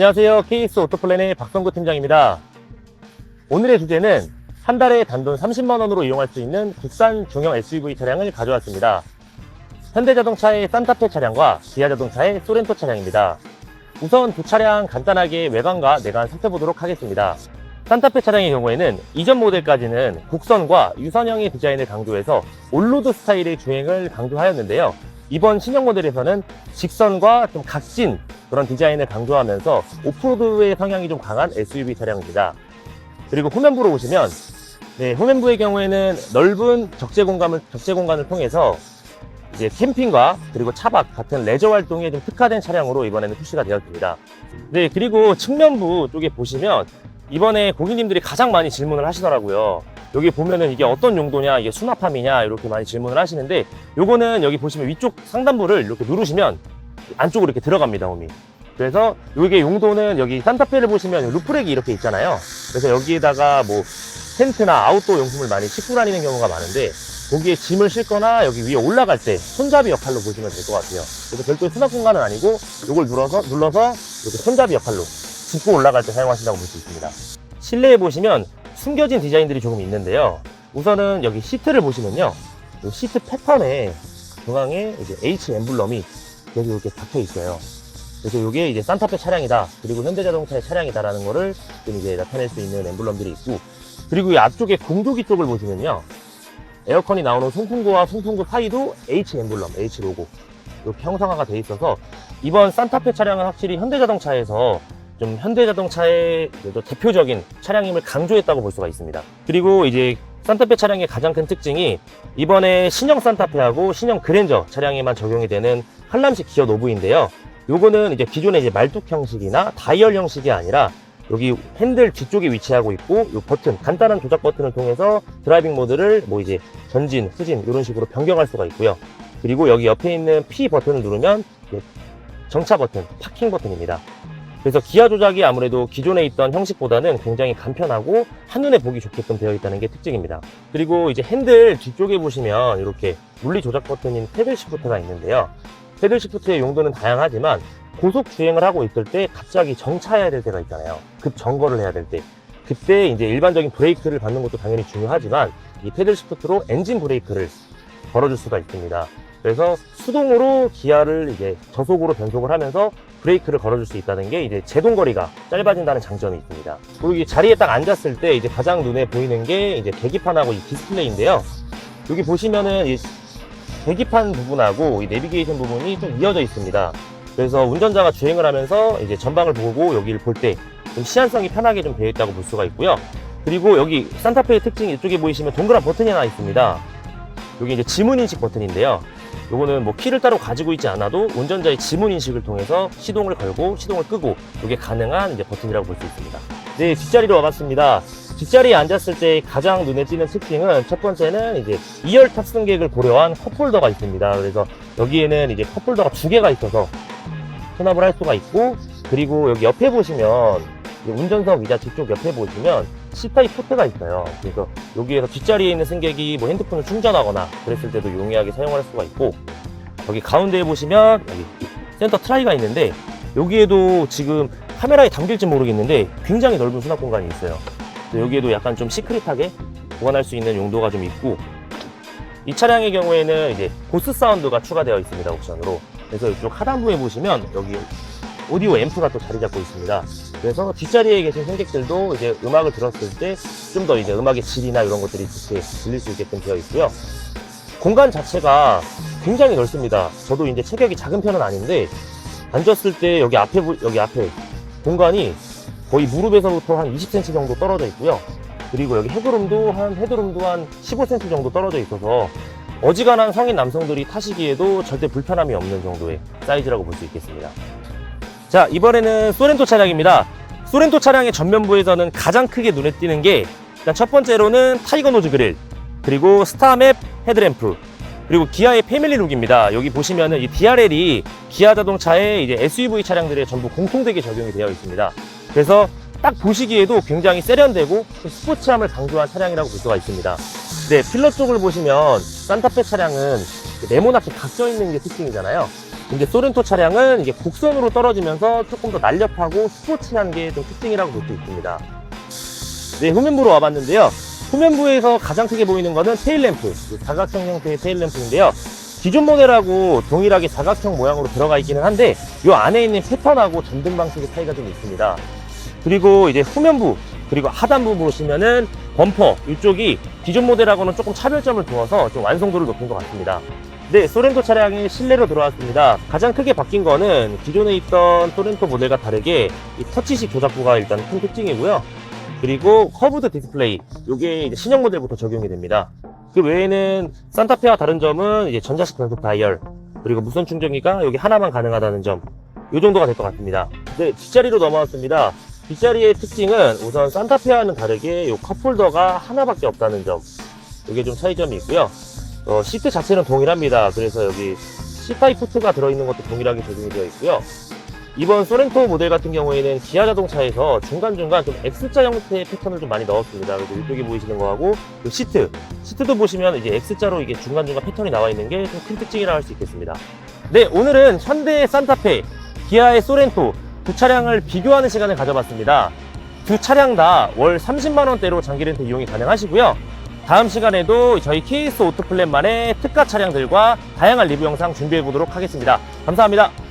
안녕하세요. KS 오토플랜의 박성구 팀장입니다. 오늘의 주제는 한 달에 단돈 30만원으로 이용할 수 있는 국산 중형 SUV 차량을 가져왔습니다. 현대자동차의 산타페 차량과 기아자동차의 소렌토 차량입니다. 우선 두 차량 간단하게 외관과 내관 살펴보도록 하겠습니다. 산타페 차량의 경우에는 이전 모델까지는 곡선과 유선형의 디자인을 강조해서 올로드 스타일의 주행을 강조하였는데요. 이번 신형 모델에서는 직선과 좀 각진 그런 디자인을 강조하면서 오프로드의 성향이 좀 강한 SUV 차량입니다. 그리고 후면부로 보시면 네, 후면부의 경우에는 넓은 적재 공간을 적재 공간을 통해서 이제 캠핑과 그리고 차박 같은 레저 활동에 좀 특화된 차량으로 이번에는 출시가 되었습니다. 네, 그리고 측면부 쪽에 보시면 이번에 고객님들이 가장 많이 질문을 하시더라고요. 여기 보면은 이게 어떤 용도냐, 이게 수납함이냐 이렇게 많이 질문을 하시는데 요거는 여기 보시면 위쪽 상단부를 이렇게 누르시면 안쪽으로 이렇게 들어갑니다, 홈이. 그래서 이게 용도는 여기 산타페를 보시면 루프렉이 이렇게 있잖아요. 그래서 여기에다가 뭐 텐트나 아웃도어 용품을 많이 싣고 다니는 경우가 많은데 거기에 짐을 싣거나 여기 위에 올라갈 때 손잡이 역할로 보시면 될 것 같아요. 그래서 별도의 수납 공간은 아니고 이걸 눌러서 눌러서 이렇게 손잡이 역할로 짚고 올라갈 때 사용하신다고 볼 수 있습니다. 실내에 보시면 숨겨진 디자인들이 조금 있는데요. 우선은 여기 시트를 보시면요. 이 시트 패턴에 중앙에 이제 H 엠블럼이 계속 이렇게 박혀 있어요. 그래서 이게 이제 산타페 차량이다. 그리고 현대자동차의 차량이다라는 거를 좀 이제 나타낼 수 있는 엠블럼들이 있고 그리고 이 앞쪽에 공조기 쪽을 보시면요. 에어컨이 나오는 송풍구와 송풍구 사이도 H 엠블럼, H 로고 이렇게 형상화가 돼 있어서 이번 산타페 차량은 확실히 현대자동차에서 좀 현대자동차의 대표적인 차량임을 강조했다고 볼 수가 있습니다. 그리고 이제 산타페 차량의 가장 큰 특징이 이번에 신형 산타페하고 신형 그랜저 차량에만 적용이 되는 한람식 기어 노브인데요. 요거는 이제 기존의 이제 말뚝 형식이나 다이얼 형식이 아니라 여기 핸들 뒤쪽에 위치하고 있고 요 버튼 간단한 조작 버튼을 통해서 드라이빙 모드를 뭐 이제 전진, 후진 이런 식으로 변경할 수가 있고요. 그리고 여기 옆에 있는 P 버튼을 누르면 이제 정차 버튼, 파킹 버튼입니다. 그래서 기아 조작이 아무래도 기존에 있던 형식보다는 굉장히 간편하고 한눈에 보기 좋게끔 되어 있다는 게 특징입니다. 그리고 이제 핸들 뒤쪽에 보시면 이렇게 물리 조작 버튼인 패들 시프트가 있는데요. 패들 시프트의 용도는 다양하지만 고속 주행을 하고 있을 때 갑자기 정차해야 될 때가 있잖아요. 급 정거를 해야 될 때. 그때 이제 일반적인 브레이크를 받는 것도 당연히 중요하지만 이 패들 시프트로 엔진 브레이크를 걸어줄 수가 있습니다. 그래서 수동으로 기아를 이제 저속으로 변속을 하면서 브레이크를 걸어줄 수 있다는 게 이제 제동 거리가 짧아진다는 장점이 있습니다. 그리고 이 자리에 딱 앉았을 때 이제 가장 눈에 보이는 게 이제 계기판하고 이 디스플레이인데요. 여기 보시면은 이 계기판 부분하고 이 내비게이션 부분이 좀 이어져 있습니다. 그래서 운전자가 주행을 하면서 이제 전방을 보고 여기를 볼 때 좀 시안성이 편하게 좀 되어 있다고 볼 수가 있고요. 그리고 여기 산타페의 특징이 이쪽에 보이시면 동그란 버튼이 하나 있습니다. 여기 이제 지문 인식 버튼인데요. 요거는 뭐 키를 따로 가지고 있지 않아도 운전자의 지문 인식을 통해서 시동을 걸고 시동을 끄고 이게 가능한 이제 버튼이라고 볼 수 있습니다. 네, 뒷자리로 와봤습니다. 뒷자리에 앉았을 때 가장 눈에 띄는 특징은 첫 번째는 이제 2열 탑승객을 고려한 컵홀더가 있습니다. 그래서 여기에는 이제 컵홀더가 두 개가 있어서 수납을 할 수가 있고 그리고 여기 옆에 보시면 이제 운전석 의자 뒤쪽 옆에 보시면 C타입 포트가 있어요. 그래서 여기에서 뒷자리에 있는 승객이 뭐 핸드폰을 충전하거나 그랬을 때도 용이하게 사용할 수가 있고 여기 가운데에 보시면 여기 센터 트라이가 있는데 여기에도 지금 카메라에 담길지 모르겠는데 굉장히 넓은 수납 공간이 있어요. 여기에도 약간 좀 시크릿하게 보관할 수 있는 용도가 좀 있고 이 차량의 경우에는 이제 고스 사운드가 추가되어 있습니다 옵션으로 그래서 이쪽 하단부에 보시면 여기 오디오 앰프가 또 자리 잡고 있습니다. 그래서 뒷자리에 계신 승객들도 이제 음악을 들었을 때 좀 더 이제 음악의 질이나 이런 것들이 좋게 들릴 수 있게끔 되어 있고요. 공간 자체가 굉장히 넓습니다. 저도 이제 체격이 작은 편은 아닌데 앉았을 때 여기 앞에 보- 여기 앞에 공간이 거의 무릎에서부터 한 20cm 정도 떨어져 있고요. 그리고 여기 헤드룸도 한 헤드룸도 한 15cm 정도 떨어져 있어서 어지간한 성인 남성들이 타시기에도 절대 불편함이 없는 정도의 사이즈라고 볼 수 있겠습니다. 자, 이번에는 소렌토 차량입니다. 소렌토 차량의 전면부에서는 가장 크게 눈에 띄는 게 일단 첫 번째로는 타이거 노즈 그릴, 그리고 스타맵 헤드램프, 그리고 기아의 패밀리 룩입니다. 여기 보시면은 이 DRL이 기아 자동차의 이제 SUV 차량들에 전부 공통되게 적용이 되어 있습니다. 그래서 딱 보시기에도 굉장히 세련되고 스포츠함을 강조한 차량이라고 볼 수가 있습니다. 네, 필러 쪽을 보시면 산타페 차량은 네모나게 각져 있는 게 특징이잖아요. 근데 소렌토 차량은 이게 곡선으로 떨어지면서 조금 더 날렵하고 스포츠한 게 좀 특징이라고 볼 수 있습니다. 네, 후면부로 와봤는데요. 후면부에서 가장 크게 보이는 거는 테일램프, 사각형 형태의 테일램프인데요. 기존 모델하고 동일하게 사각형 모양으로 들어가 있기는 한데 이 안에 있는 패턴하고 전등 방식의 차이가 좀 있습니다. 그리고 이제 후면부 그리고 하단부 보시면은 범퍼 이쪽이 기존 모델하고는 조금 차별점을 두어서 좀 완성도를 높인 것 같습니다. 네, 소렌토 차량이 실내로 들어왔습니다. 가장 크게 바뀐 거는 기존에 있던 소렌토 모델과 다르게 이 터치식 조작부가 일단 큰 특징이고요. 그리고 커브드 디스플레이, 이게 신형 모델부터 적용이 됩니다. 그 외에는 산타페와 다른 점은 이제 전자식 변속 다이얼, 그리고 무선 충전기가 여기 하나만 가능하다는 점, 이 정도가 될 것 같습니다. 네, 뒷자리로 넘어왔습니다. 뒷자리의 특징은 우선 산타페와는 다르게 이 컵홀더가 하나밖에 없다는 점, 이게 좀 차이점이 있고요. 어, 시트 자체는 동일합니다. 그래서 여기 C5 포트가 들어있는 것도 동일하게 적용이 되어 있고요. 이번 소렌토 모델 같은 경우에는 기아 자동차에서 중간중간 좀 X자 형태의 패턴을 좀 많이 넣었습니다. 그래서 이쪽에 보이시는 거하고 이 시트, 시트도 보시면 이제 X자로 이게 중간중간 패턴이 나와 있는 게 좀 큰 특징이라 할 수 있겠습니다. 네, 오늘은 현대의 산타페, 기아의 소렌토 두 차량을 비교하는 시간을 가져봤습니다. 두 차량 다 월 30만 원대로 장기 렌트 이용이 가능하시고요. 다음 시간에도 저희 KS 오토플랜만의 특가 차량들과 다양한 리뷰 영상 준비해 보도록 하겠습니다. 감사합니다.